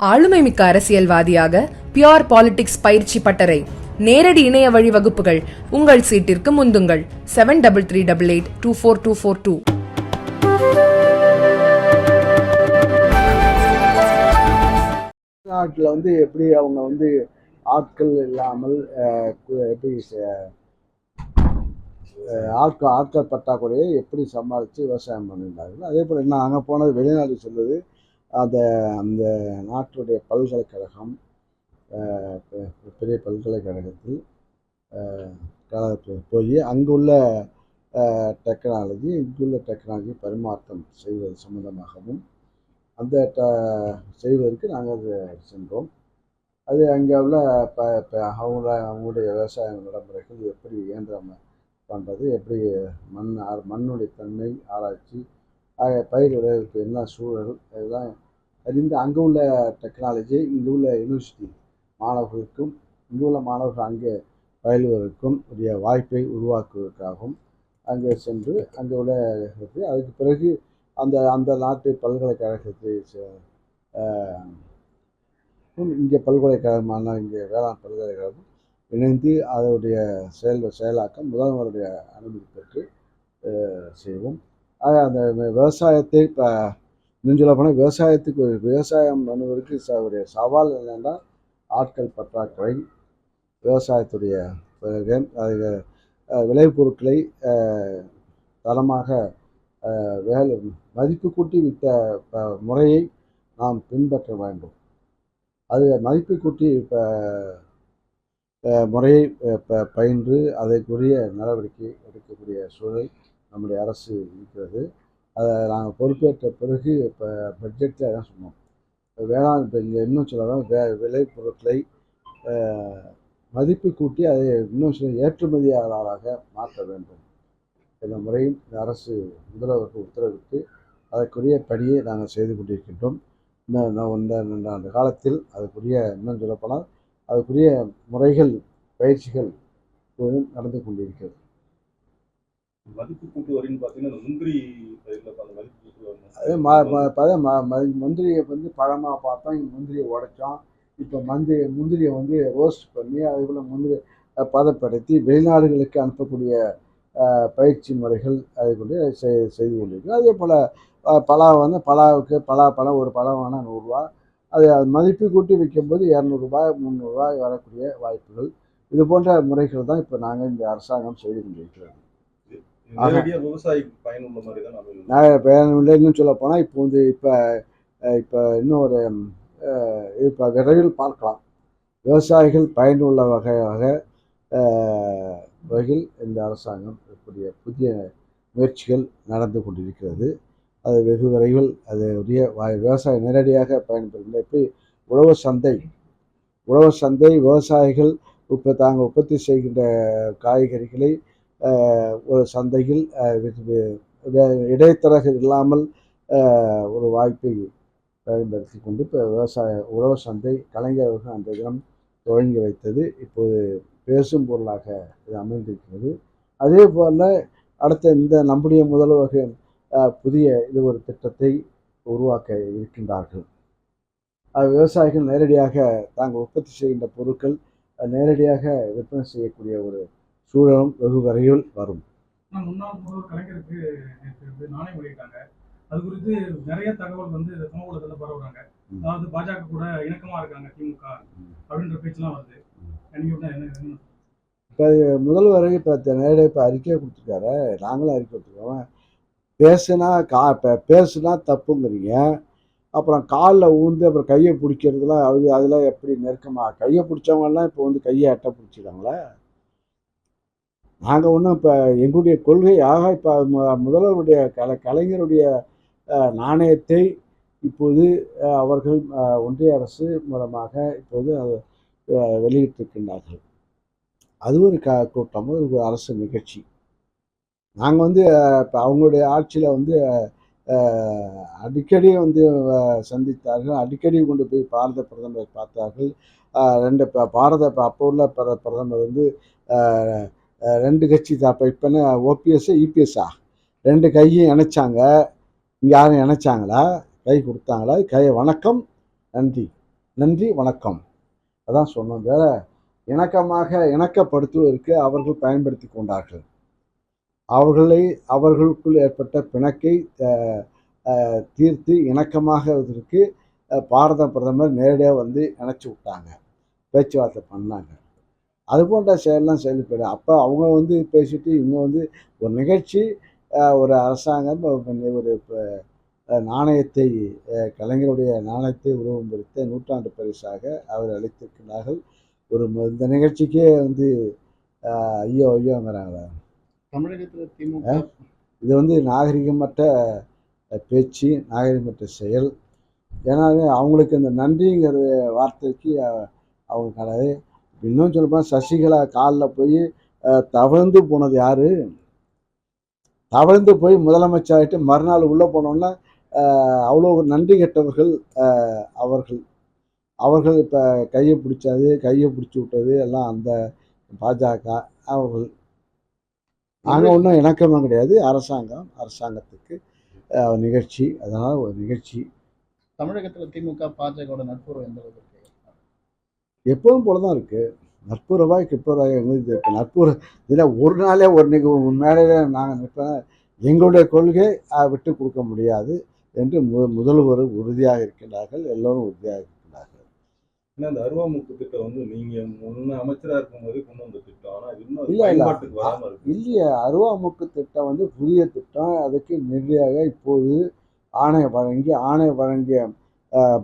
ஆளுமை மிக்க அரசியல்வாதியாக பியோர் பாலிடிக்ஸ் பயிற்சி பட்டறை. நேரடி இணைய வழி வகுப்புகள். உங்கள் சீட்டிற்கு முந்துங்கள். Seven double three double eight two four two four two தமிழ்நாட்டில் வந்து எப்படி அவங்க வந்து ஆட்கள் இல்லாமல் எப்படி ஆட்கள் ஆட்கள் பற்றாக்குறையை எப்படி சமாளித்து விவசாயம் பண்ணியிருந்தார்கள் அதே போல் என்ன அங்கே போனது வெளிநாடு சொல்லுது அந்த அந்த நாட்டுடைய பல்கலைக்கழகம் பெரிய பல்கலைக்கழகத்தில் போய் அங்குள்ள டெக்னாலஜி இங்குள்ள டெக்னாலஜி பரிமாற்றம் செய்வது சம்மந்தமாகவும் அந்த ட செய்வதற்கு நாங்கள் சென்றோம். அது அங்கே உள்ள ப இப்போ அவங்கள அவங்களுடைய விவசாய நடைமுறைகள் எப்படி இயந்திரம் பண்ணுறது எப்படி மண் ஆ- மண்ணுடைய தன்மை ஆராய்ச்சி ஆக பயிர் விளைவிற்கு என்ன சூழல் இதெல்லாம் அறிந்து அங்கே உள்ள டெக்னாலஜி இங்கே உள்ள யூனிவர்சிட்டி மாணவர்களுக்கும் இங்கே உள்ள மாணவர்கள் அங்கே பயில்வதற்கும் உரிய வாய்ப்பை உருவாக்குவதற்காகவும் அங்கே சென்று அங்கே உள்ள அதுக்கு பிறகு அந்த அந்த நாட்டு பல்கலைக்கழகத்தை இங்கே பல்கலைக்கழகமான இங்கே வேளாண் பல்கலைக்கழகம் இணைந்து அதனுடைய செயல் செயலாக்கம் முதல்வருடைய அனுமதி பெற்று செய்வோம். ஆக அந்த விவசாயத்தை இப்போ இன்னும் சொல்ல போனால் விவசாயத்துக்கு விவசாயம் பண்ணுவதற்கு ச- ஒரு சவால் என்னென்னா ஆட்கள் பற்றாக்குறை விவசாயத்துடைய அது விளைபொருட்களை தரமாக வேலை மதிப்பு கூட்டி வித்த ப- முறையை நாம் பின்பற்ற வேண்டும். அது மதிப்பு கூட்டி இப்போ முறையை ப- பயின்று அதற்குரிய நடவடிக்கை எடுக்கக்கூடிய சூழல் நம்முடைய அரசு இருக்கிறது. அதை நாங்கள் பொறுப்பேற்ற பிறகு இப்போ பட்ஜெட்டில் அதான் சொன்னோம். வேளாண் இப்போ இங்கே இன்னும் சொல்லலாம் வே விளைபொருட்களை பொருட்களை மதிப்பு கூட்டி அதை இன்னும் சில ஏற்றுமதியாளராக மாற்ற வேண்டும் என்ற முறையும் இந்த அரசு முதல்வருக்கு உத்தரவிட்டு அதற்குரிய பணியை நாங்கள் செய்து கொண்டிருக்கின்றோம். இன்னும் இந்த இந்த காலத்தில் அதுக்குரிய இன்னும் சொல்லப்போனால் அதுக்குரிய முறைகள் பயிற்சிகள் நடந்து கொண்டிருக்கிறது. மதிப்பு கூட்டு வரின்னு பார்த்தீங்கன்னா முந்திரி அதே ம ம முந்திரியை வந்து பழமாக பார்த்தோம். முந்திரியை உடைச்சோம். இப்போ மந்திரி முந்திரியை வந்து ரோஸ்ட் பண்ணி அதுபோல் முந்திரி பதப்படுத்தி வெளிநாடுகளுக்கு அனுப்பக்கூடிய பயிற்சி முறைகள் அதே கொண்டு செய் செய்து கொண்டிருக்கு அதே போல் பலா வந்து பலாவுக்கு பலா பழம் ஒரு பழம் வேணால் நூறுரூவா. அது மதிப்பு கூட்டி விற்கும்போது இரநூறுபா முந்நூறுரூவா வரக்கூடிய வாய்ப்புகள். இது போன்ற முறைகள் தான் இப்போ நாங்கள் இந்த அரசாங்கம் செய்து கொண்டிருக்கிறோம் விவசாயிக்கு பயனுள்ள மாதிரி தான் நம்ம நான் இப்போ இன்னும் சொல்ல போனால் இப்போ வந்து இப்போ இப்போ இன்னும் ஒரு இப்போ விரைவில் பார்க்கலாம். விவசாயிகள் பயனுள்ள வகையாக வகையில் இந்த அரசாங்கம் இருக்கக்கூடிய புதிய முயற்சிகள் நடந்து கொண்டிருக்கிறது. அது வெகு விரைவில் அது உரிய வா- விவசாயம் நேரடியாக பயன்படுகின்ற எப்படி? உழவு சந்தை. உழவு சந்தை விவசாயிகள் இப்போ தாங்கள் உற்பத்தி செய்கின்ற காய்கறிகளை ஒரு சந்தையில் இடைத்தரகர் இல்லாமல் ஒரு வாய்ப்பை பயன்படுத்தி கொண்டு இப்போ விவசாய உழவு சந்தை கலைஞர் அந்த தினம் துவங்கி வைத்தது. இப்போது பேசும் பொருளாக இது அமைந்திருக்கிறது. அதே போல் அடுத்த இந்த நம்முடைய முதல்வர்கள் புதிய இது ஒரு திட்டத்தை உருவாக்க இருக்கின்றார்கள். விவசாயிகள் நேரடியாக தாங்கள் உற்பத்தி செய்கின்ற பொருட்கள் நேரடியாக விற்பனை செய்யக்கூடிய ஒரு சூழலும் வெகு விரைவில் வரும். முன்னாள் முதல்வர் கலைஞருக்கு நேற்று நாணயம் வெளியிட்டாங்க. அது குறித்து நிறைய தகவல் வந்து சமூக ஊடகத்தில் பரவுறாங்க. அதாவது பாஜக கூட இணக்கமா இருக்காங்க திமுக அப்படின்ற பேச்செல்லாம் வருது. நீங்க என்ன என்ன என்ன இப்போ முதல்வர் இப்போ நேரடியாக இப்போ அறிக்கை கொடுத்துருக்காரு. நாங்களும் அறிக்கை கொடுத்துருக்கோம். பேசுனா கா இப்போ பேசுனா தப்புங்கிறீங்க. அப்புறம் காலில் ஊந்து அப்புறம் கையை பிடிக்கிறதுலாம் அது அதெல்லாம் எப்படி நெருக்கமாக கையை பிடிச்சவங்கெல்லாம் இப்போ வந்து கையை அட்டை பிடிச்சிட்டாங்களே நாங்கள் ஒன்றும் இப்போ எங்களுடைய கொள்கையாக இப்போ முதல்வருடைய கல கலைஞருடைய நாணயத்தை இப்போது அவர்கள் ஒன்றிய அரசு மூலமாக இப்போது வெளியிட்டிருக்கின்றார்கள். அது ஒரு க கூட்டம் ஒரு அரசு நிகழ்ச்சி. நாங்கள் வந்து இப்போ அவங்களுடைய ஆட்சியில் வந்து அடிக்கடி வந்து சந்தித்தார்கள். அடிக்கடி கொண்டு போய் பாரத பிரதமரை பார்த்தார்கள். ரெண்டு பாரத அப்போ உள்ள பிரதமர் வந்து ரெண்டு கட்சி தான் இப்போ இப்போ ஓபிஎஸ் இபிஎஸ்ஸா ரெண்டு கையும் இணைச்சாங்க. யாரும் இணைச்சாங்களா? கை கொடுத்தாங்களா? கை வணக்கம். நன்றி. நன்றி வணக்கம். அதான் சொன்னோம். வேற இணக்கமாக இணக்கப்படுத்துவதற்கு அவர்கள் பயன்படுத்தி கொண்டார்கள். அவர்களை அவர்களுக்குள் ஏற்பட்ட பிணக்கை தீர்த்து இணக்கமாகவதற்கு பாரத பிரதமர் நேரடியாக வந்து இணைச்சி விட்டாங்க. பேச்சுவார்த்தை பண்ணாங்க. அது போன்ற செயலெல்லாம் செயல்படும் அப்போ அவங்க வந்து பேசிட்டு இவங்க வந்து ஒரு நிகழ்ச்சி ஒரு அரசாங்கம் ஒரு நாணயத்தை கலைஞருடைய நாணயத்தை உருவம் பொறித்த நூற்றாண்டு பரிசாக அவர் அளித்திருக்கிறார்கள். ஒரு இந்த நிகழ்ச்சிக்கே வந்து ஐயோ ஐயோங்கிறாங்களே தமிழகத்துல திமுக இது வந்து நாகரிகமற்ற பேச்சு நாகரிகமற்ற செயல். ஏன்னா அவங்களுக்கு இந்த நன்றிங்கிற வார்த்தைக்கு அவங்க கிடையாது இன்னும் சொல்லப்போனால் சசிகலா காலில் போய் தவழ்ந்து போனது யாரு? தவழ்ந்து போய் முதலமைச்சராகிட்டு மறுநாள் உள்ளே போனோன்னா அவ்வளோ நன்றி கெட்டவர்கள் அவர்கள். அவர்கள் இப்போ கையை பிடிச்சது கையை பிடிச்சி விட்டது எல்லாம் அந்த பாஜக அவர்கள். நாங்கள் ஒன்றும் இணக்கமாக கிடையாது. அரசாங்கம் அரசாங்கத்துக்கு நிகழ்ச்சி. அதனால் ஒரு நிகழ்ச்சி. தமிழகத்துல திமுக பாஜகவோட நட்புறவு எந்த அளவுக்கு எப்போதும் போல தான் இருக்குது நட்புறவாய் கிட்புறவாய் எங்களுக்கு இருக்கு நட்புற இதில் ஒரு நாளே ஒரு நிக மேடையில் நாங்கள் நிற்பேன். எங்களுடைய கொள்கை விட்டு கொடுக்க முடியாது என்று மு முதல்வர் உறுதியாக இருக்கின்றார்கள். எல்லோரும் உறுதியாக இருக்கின்றார்கள். ஏன்னா இந்த அருவாமுக்கு திட்டம் வந்து நீங்க முன்ன அமைச்சரா இருக்கும்போதே கொண்டு வந்த திட்டம். ஆனா இது இன்னும் இல்ல, இல்ல. இல்லையே அருவாமுக்கு திட்டம் வந்து புதிய திட்டம். அதுக்கு நிதியாக இப்போது ஆணை வழங்கி ஆணை வழங்கிய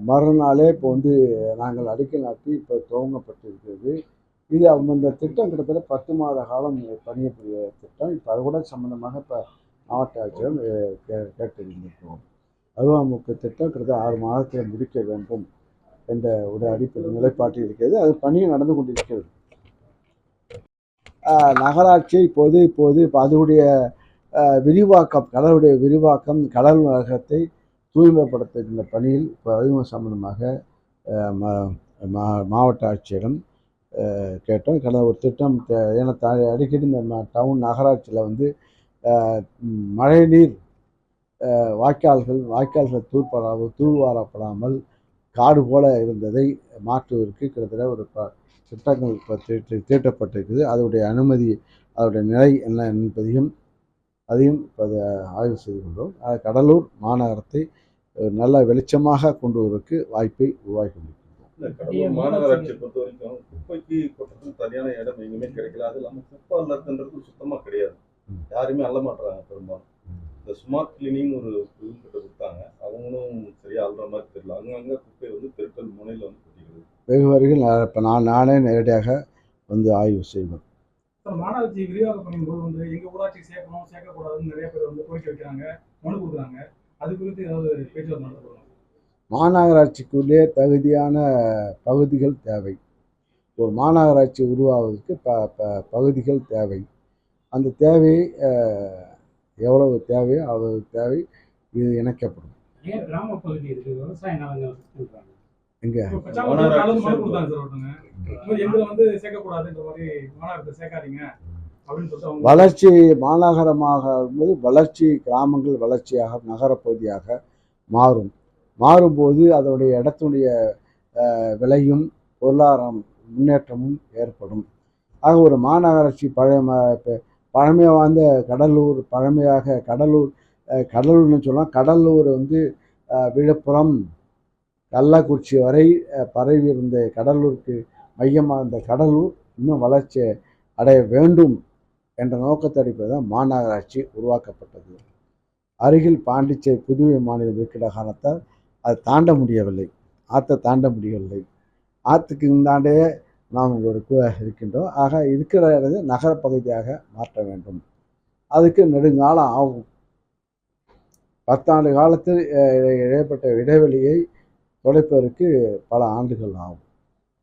மறுநாளே இப்போ வந்து நாங்கள் அடிக்கல் நாட்டி இப்போ துவங்கப்பட்டிருக்கிறது. இது அவங்க இந்த திட்டம் கிட்டத்தட்ட பத்து மாத காலம் பணியக்கூடிய திட்டம். இப்போ அது கூட சம்மந்தமாக இப்போ மாவட்ட ஆட்சியர் கே- கேட்டிருந்திருக்கிறோம். அருவாமுக்கு திட்டம் கிட்டத்தட்ட ஆறு மாதத்தில் முடிக்க வேண்டும் என்ற ஒரு அடிப்படை நிலைப்பாட்டில் இருக்கிறது. அது பணியும் நடந்து கொண்டிருக்கிறது. நகராட்சி இப்போது இப்போது இப்போ அதனுடைய விரிவாக்கம் கடலுடைய விரிவாக்கம் கடல் நகரத்தை தூய்மைப்படுத்துகின்ற பணியில் இப்போ அறிமுகம் சம்பந்தமாக மா- மாவட்ட ஆட்சியிடம் கேட்டோம். கடந்த ஒரு திட்டம் ஏன்னா த அடிக்கடி இந்த டவுன் நகராட்சியில் வந்து மழைநீர் வாய்க்கால்கள் வாய்க்கால்கள் தூர்படா தூர்வாரப்படாமல் காடு போல இருந்ததை மாற்றுவதற்கு கிட்டத்தட்ட ஒரு ப திட்டங்கள் இப்போ தீட்டு தீட்டப்பட்டிருக்குது. அதனுடைய அனுமதி அதனுடைய நிலை என்ன என்பதையும் அதையும் இப்போ அதை ஆய்வு செய்து கொண்டோம். கடலூர் மாநகரத்தை நல்ல வெளிச்சமாக கொண்டு வருவதற்கு வாய்ப்பை உருவாக்கி கடலூர் மாநகராட்சியை பொறுத்த வரைக்கும் குப்பைக்கு கொட்டுறதுக்கு சரியான இடம் எங்கேயுமே கிடைக்கல. அது இல்லாமல் குப்பை அள்ளறதுன்றது சுத்தமா கிடையாது. யாருமே அள்ள மாட்டுறாங்க பெரும்பாலும். இந்த ஸ்மார்ட் கிளீனிங் ஒரு குழு கிட்ட கொடுத்தாங்க. அவங்களும் சரியா அள்ளுற மாதிரி தெரியல. அங்கங்க குப்பை வந்து தெருக்கள் முனையில வந்து கொட்டிக்கிறது வெகு நான் இப்போ நான் நானே நேரடியாக வந்து ஆய்வு செய்வேன். மாநகராட்சி விரிவாக்கம் பண்ணும்போது வந்து எங்க ஊராட்சி சேர்க்கணும் சேர்க்கக்கூடாதுன்னு நிறைய பேர் வந்து கோரிக்கை வைக்கிறாங்க மனு கொடுக்குறாங்க. அது குறித்து ஏதாவது பேச்சுவார்த்தை நடத்தப்படுவோம் மாநகராட்சிக்குள்ளே தகுதியான பகுதிகள் தேவை. ஒரு மாநகராட்சி உருவாவதற்கு ப ப பகுதிகள் தேவை. அந்த தேவை எவ்வளவு தேவையோ அவ்வளவு தேவை இது இணைக்கப்படும். ஏன் கிராம பகுதி இருக்கு? விவசாய நிலங்கள் சொல்றாங்க அவங்க வளர்ச்சி மாநகரமாக இருக்கும்போது வளர்ச்சி கிராமங்கள் வளர்ச்சியாக நகரப்பகுதியாக மாறும். மாறும்போது அதனுடைய இடத்துடைய விலையும் பொருளாதாரம் முன்னேற்றமும் ஏற்படும். ஆக ஒரு மாநகராட்சி பழைய ம- ப- பழமையாக வாழ்ந்த கடலூர் பழமையாக கடலூர் கடலூர்னு சொல்லலாம் கடலூர் வந்து விழுப்புரம் கள்ளக்குறிச்சி வரை பரவி இருந்த கடலூருக்கு மையமாக இருந்த கடலூர் இன்னும் வளர்ச்சி அடைய வேண்டும் என்ற நோக்கத்தை அடிப்படையில் தான் மாநகராட்சி உருவாக்கப்பட்டது. அருகில் பாண்டிச்சேரி புதுவை மாநிலம் இருக்கிற காரணத்தால் அது தாண்ட முடியவில்லை. ஆற்றை தாண்ட முடியவில்லை. ஆற்றுக்கு இந்தாண்டே நாம் ஒரு கு- இருக்கின்றோம். ஆக இருக்கிற இடத்தை நகரப்பகுதியாக மாற்ற வேண்டும். அதுக்கு நெடுங்காலம் ஆகும். பத்தாண்டு காலத்தில் இடைப்பட்ட இடைவெளியை தொலைப்பதற்கு பல ஆண்டுகள் ஆகும்.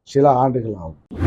சில ஆண்டுகள் ஆகும்.